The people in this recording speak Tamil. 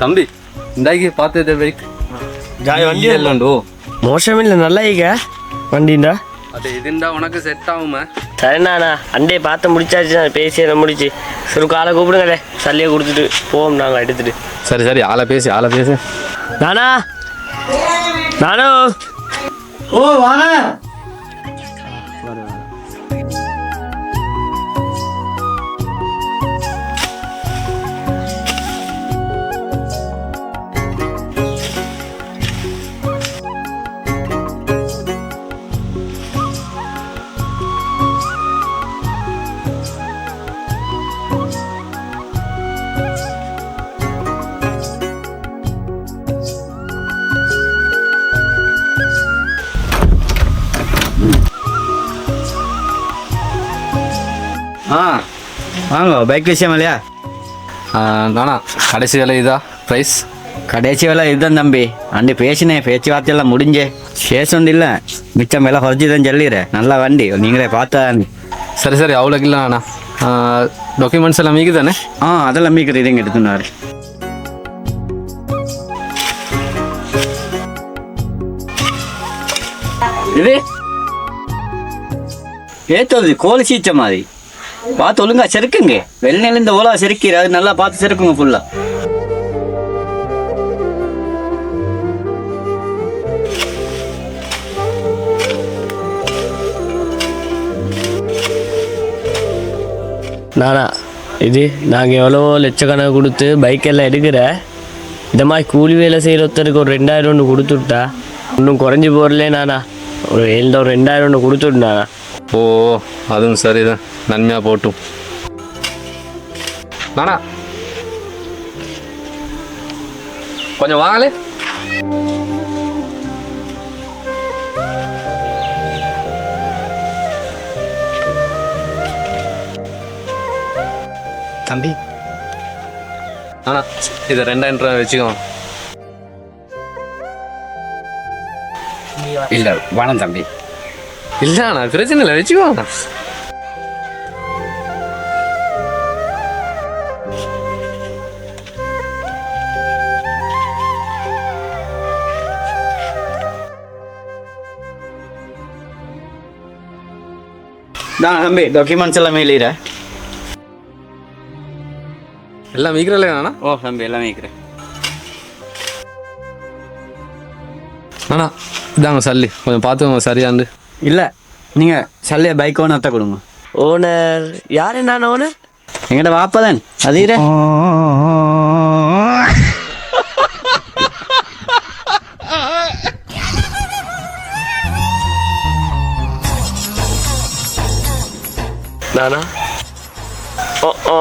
தம்பி பார்த்தது பைக் ஜாய் வண்டி இல்லைண்டோ? மோசமில்ல நல்லா ಈಗ வண்டிண்டா? அது இதுண்டா உனக்கு செட் ஆகுமா? சரிண்ணா அண்டே பார்த்து முடிச்சாச்சு நான் பேசி அதை முடிச்சு. சரி காலை கூப்பிடுங்களே சல்லியை கொடுத்துட்டு போவோம் நாங்கள் எடுத்துட்டு. சரி சரி ஆளை பேசி ஆளை பேசி. நானா? நானோ? ஓ வாங்க. ஆ வாங்க பைக் விஷயம் இல்லையா? நானா கடைசி வேலை இதா ப்ரைஸ் கடைசி வேலை இதுதான் தம்பி. அண்டி பேசினேன் பேச்சுவார்த்தையெல்லாம் முடிஞ்சே. சேஷம் இல்லை. மிச்சம் விலை குறைச்சி தான் சொல்லிடுறேன் நல்ல வண்டி. நீங்களே பார்த்தா சரி சரி அவ்வளோக்கு இல்லை அண்ணா டாக்குமெண்ட்ஸ் எல்லாம் மீக்கு தானே ஆ அதெல்லாம் மீக்கிற இதுங்க எடுத்துனாரு இது? ஏத்தது கோழி சீச்ச மாதிரி. பார்த்து ஒழுங்கா செருக்குங்க. வெள்ளையில இந்த ஓலா செருக்கிற அது நல்லா பார்த்து செருக்குங்க ஃபுல்லா நானா இது நாங்கள் எவ்வளோ லட்சக்கணக்கு கொடுத்து பைக் எல்லாம் எடுக்கிற. இந்த மாதிரி கூலி வேலை செய்கிற ஒருத்தருக்கு ஒரு ரெண்டாயிரம் ஒன்று கொடுத்துட்டா இன்னும் குறைஞ்சி போகிறலே நானா. ஒரு ஏழு ஒரு ரெண்டாயிரம் ஒன்று கொடுத்துட்டா ஓ அதுவும் சரிதான். நன்மையாக போட்டும். நானா? கொஞ்சம் வாங்களே. தம்பி. ஆனா இது ரெண்டாயிரம் ரூபாய் வச்சுக்கோ. இல்ல வணம் தம்பி. இல்லை அண்ணா பிரச்சனை இல்லை வச்சுக்கோ நான் தம்பி டாக்குமெண்ட்ஸ் எல்லாம் மேலிடுற எல்லாம் மீக்கிறல அண்ணா ஓ தம்பி எல்லாம் மேய்க்கிறேன் அண்ணா இதாங்க சல்லி. கொஞ்சம் பார்த்துக்கோங்க சரியாண்டு இல்லை நீங்கள் சல்லைய பைக் ஓனர்த்த கொடுங்க. ஓனர் யார் என்ன ஓனர் எங்கட வாப்பதான் அதீர. நானா? ஓ ஓ.